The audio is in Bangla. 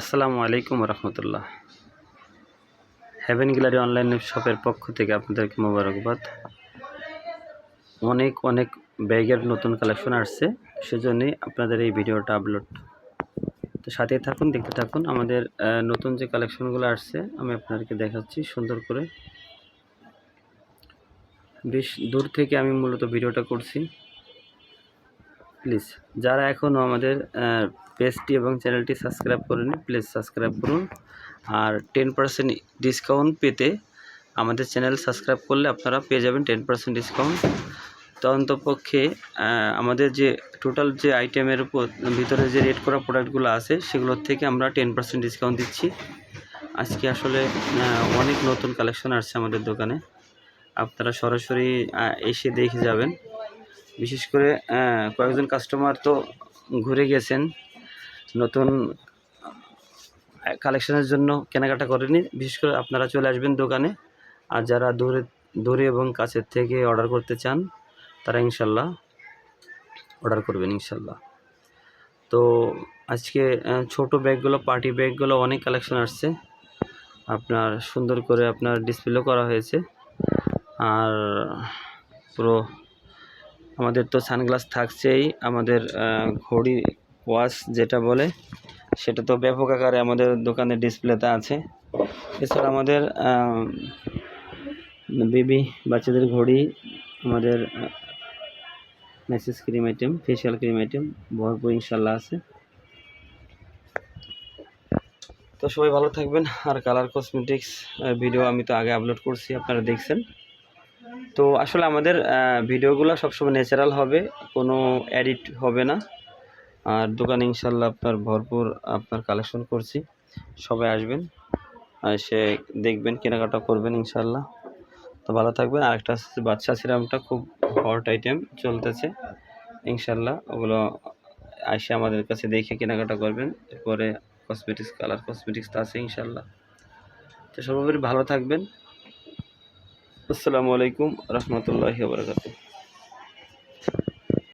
আসসালামু আলাইকুম রহমতুল্লাহ। হ্যাভেন গ্যালারি অনলাইন শপের পক্ষ থেকে আপনাদেরকে মোবারকবাদ। অনেক অনেক ব্যাগের নতুন কালেকশন আসছে, সেজন্যই আপনাদের এই ভিডিওটা আপলোড তো সাথেই থাকুন, দেখতে থাকুন, আমাদের নতুন যে কালেকশনগুলো আসছে, আমি আপনাদেরকে দেখাচ্ছি সুন্দর করে। বেশ দূর থেকে আমি মূলত ভিডিওটা করছি। প্লিজ যারা এখনও আমাদের পেজটি এবং চ্যানেলটি সাবস্ক্রাইব করেনি প্লিজ সাবস্ক্রাইব করুন। আর টেন পার্সেন্ট ডিসকাউন্ট পেতে আমাদের চ্যানেল সাবস্ক্রাইব করলে আপনারা পেয়ে যাবেন টেন পার্সেন্ট ডিসকাউন্ট তো অন্তপক্ষে আমাদের যে টোটাল যে আইটেমের উপর, ভিতরে যে রেড করা প্রোডাক্টগুলো আছে, সেগুলোর থেকে আমরা টেন পার্সেন্ট ডিসকাউন্ট দিচ্ছি। আজকে আসলে অনেক নতুন কালেকশন আসছে আমাদের দোকানে। আপনারা সরাসরি এসে দেখে যাবেন। বিশেষ করে কয়েকজন কাস্টমার তো ঘুরে গেছেন। নতুন কালেকশনের জন্য কেনাকাটা করেনি। বিশেষ করে আপনারা চলে আসবেন দোকানে। আর যারা দূরে দূরে এবং কাছের থেকে অর্ডার করতে চান, তারা ইনশাল্লাহ অর্ডার করবেন, ইনশাল্লাহ। তো আজকে ছোট ব্যাগগুলো পার্টি ব্যাগগুলো অনেক কালেকশন আসছে। আপনার সুন্দর করে আপনার ডিসপ্লেও করা হয়েছে। আর পুরো, আমাদের তো সানগ্লাস থাকছেই, আমাদের ঘড়ি ওয়াচ যেটা বলে, সেটা তো ব্যাপক আকারে আমাদের দোকানের ডিসপ্লেতে আছে। এছাড়া আমাদের বেবি বাচ্চাদের ঘড়ি, আমাদের massage cream item, facial cream item ভরপুর ইনশাল্লাহ আছে। তো সবাই ভালো থাকবেন। আর কালার কসমেটিক্স ভিডিও আমি তো আগে আপলোড করছি, আপনারা দেখছেন। তো আসলে আমাদের ভিডিওগুলো সবসময় ন্যাচারাল হবে, কোনো এডিট হবে না। আর দোকানে ইনশাল্লাহ আপনার ভরপুর আপনার কালেকশন করছি। সবাই আসবেন, এসে দেখবেন, কেনাকাটা করবেন ইনশাল্লাহ তো ভালো থাকবেন। আরেকটা বাচ্চা সিরামটা খুব হট আইটেম চলতেছে ইনশাল্লাহ ওগুলো এসে আমাদের কাছে দেখে কেনাকাটা করবেন। এরপরে কসমেটিক্স কালার কসমেটিক্স তো আছে ইনশাল্লাহ তো সর্বোপরি ভালো থাকবেন। আসসালামু আলাইকুম রহমতুল্লাহি বারকাতুহ।